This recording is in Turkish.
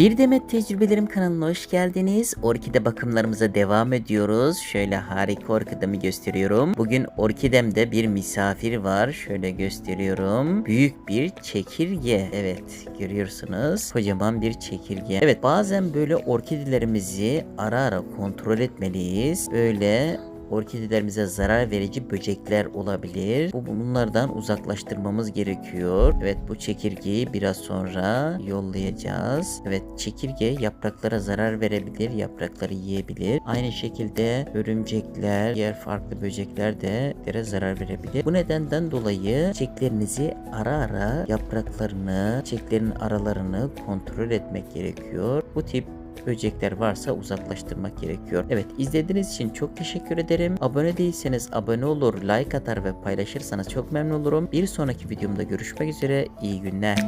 Bir Demet Tecrübelerim kanalına hoş geldiniz. Orkide bakımlarımıza devam ediyoruz. Şöyle harika orkidemi gösteriyorum. Bugün orkidemde bir misafir var. Şöyle gösteriyorum. Büyük bir çekirge. Evet görüyorsunuz. Kocaman bir çekirge. Evet bazen böyle orkidelerimizi ara ara kontrol etmeliyiz. Böyle Orkidelerimize zarar verici böcekler olabilir. Bu bunlardan uzaklaştırmamız gerekiyor. Evet bu çekirgeyi biraz sonra yollayacağız. Evet çekirge yapraklara zarar verebilir, yaprakları yiyebilir. Aynı şekilde örümcekler, diğer farklı böcekler de yere zarar verebilir. Bu nedenden dolayı çiçeklerinizi ara ara yapraklarını, çiçeklerin aralarını kontrol etmek gerekiyor. Bu tip böcekler varsa uzaklaştırmak gerekiyor. Evet izlediğiniz için çok teşekkür ederim. Abone değilseniz abone olur, like atar ve paylaşırsanız çok memnun olurum. Bir sonraki videomda görüşmek üzere. İyi günler.